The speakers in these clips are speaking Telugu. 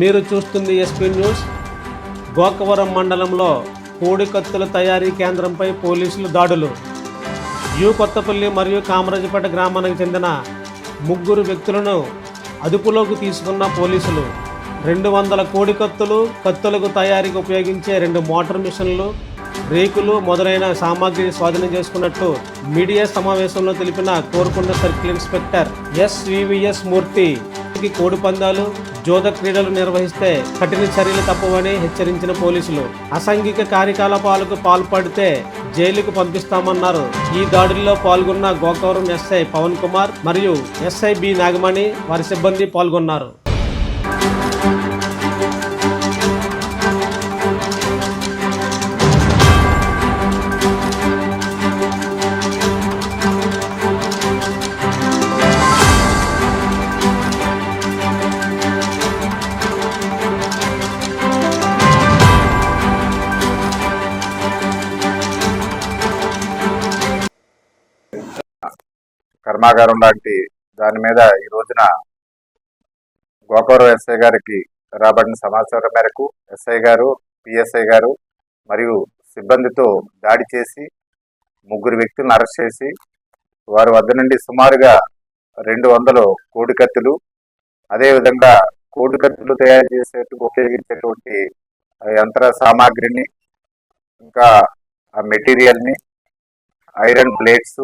మీరు చూస్తుంది ఎస్పీ న్యూస్ గోకవరం మండలంలో కోడికత్తుల తయారీ కేంద్రంపై పోలీసులు దాడులు. యు కొత్తపల్లి మరియు కామరాజపేట గ్రామానికి చెందిన ముగ్గురు వ్యక్తులను అదుపులోకి తీసుకున్న పోలీసులు రెండు వందల కోడి కత్తులు కత్తులకు తయారీకి ఉపయోగించే రెండు మోటార్ మిషన్లు రేకులు మొదలైన సామాగ్రిని స్వాధీనం చేసుకున్నట్టు మీడియా సమావేశంలో తెలిపిన Korukonda circle inspector S V V S Murthy ఈ కోడి పందాలు జోద క్రీడలు నిర్వహిస్తే కఠిన చర్యలు తప్పవని హెచ్చరించిన పోలీసులు. అసాంఘిక కార్యకలాపాలకు పాల్పడితే జైలుకు పంపిస్తామన్నారు. ఈ దాడుల్లో పాల్గొన్న గోకవరం ఎస్ఐ పవన్ కుమార్ మరియు ఎస్ఐ బి నాగమణి వారి సిబ్బంది పాల్గొన్నారు. కర్మాగారం లాంటి దాని మీద ఈ రోజున గోకవరం ఎస్ఐ గారికి రాబడిన సమాచారం మేరకు ఎస్ఐ గారు పిఎస్ఐ గారు మరియు సిబ్బందితో దాడి చేసి ముగ్గురు వ్యక్తులను అరెస్ట్ చేసి వారి వద్ద నుండి సుమారుగా రెండు వందలు కోడి కత్తులు అదేవిధంగా కోడి కత్తులు తయారు చేసేందుకు ఉపయోగించేటువంటి యంత్ర సామాగ్రిని ఇంకా ఆ మెటీరియల్ని ఐరన్ ప్లేట్స్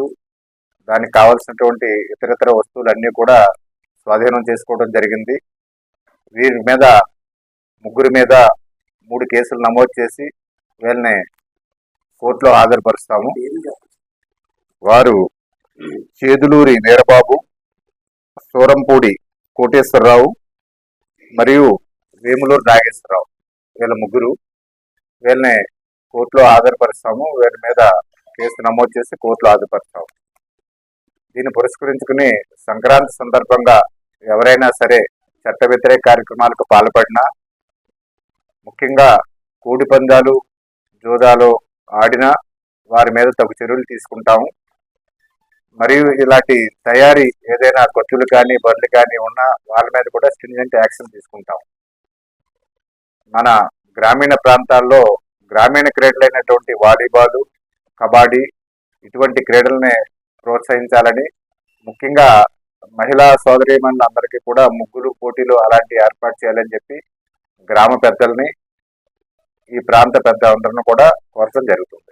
దానికి కావాల్సినటువంటి ఇతరితర వస్తువులన్నీ కూడా స్వాధీనం చేసుకోవడం జరిగింది. వీరి మీద ముగ్గురి మీద మూడు కేసులు నమోదు చేసి వీళ్ళని కోర్టులో హాజరుపరుస్తాము. వారు చేదులూరి వీరబాబు సూరంపూడి కోటేశ్వరరావు మరియు వేములూరు నాగేశ్వరరావు వీళ్ళ ముగ్గురు వీళ్ళని కోర్టులో హాజరుపరుస్తాము. వీరి మీద కేసు నమోదు చేసి కోర్టులో హాజరుపరుస్తాము. దీన్ని పురస్కరించుకుని సంక్రాంతి సందర్భంగా ఎవరైనా సరే చట్ట వ్యతిరేక కార్యక్రమాలకు పాల్పడినా ముఖ్యంగా కూడి పందాలు జోదాలో ఆడినా వారి మీద తగు చర్యలు తీసుకుంటాము. మరియు ఇలాంటి తయారీ ఏదైనా ఖర్చులు కానీ బర్రెలు కానీ ఉన్నా వాళ్ళ మీద కూడా స్ట్రింజెంట్ యాక్షన్ తీసుకుంటాం మన గ్రామీణ ప్రాంతాల్లో గ్రామీణ క్రీడలైనటువంటి వాలీబాలు కబడ్డీ ఇటువంటి క్రీడల్ని ప్రోత్సహించాలని ముఖ్యంగా మహిళా సోదరీమణులందరికీ కూడా ముగ్గులు పోటీలు అలాంటి ఏర్పాటు చేయాలని చెప్పి గ్రామ పెద్దల్ని ఈ ప్రాంత పెద్దలందరిని కూడా కోరటం జరుగుతుంది.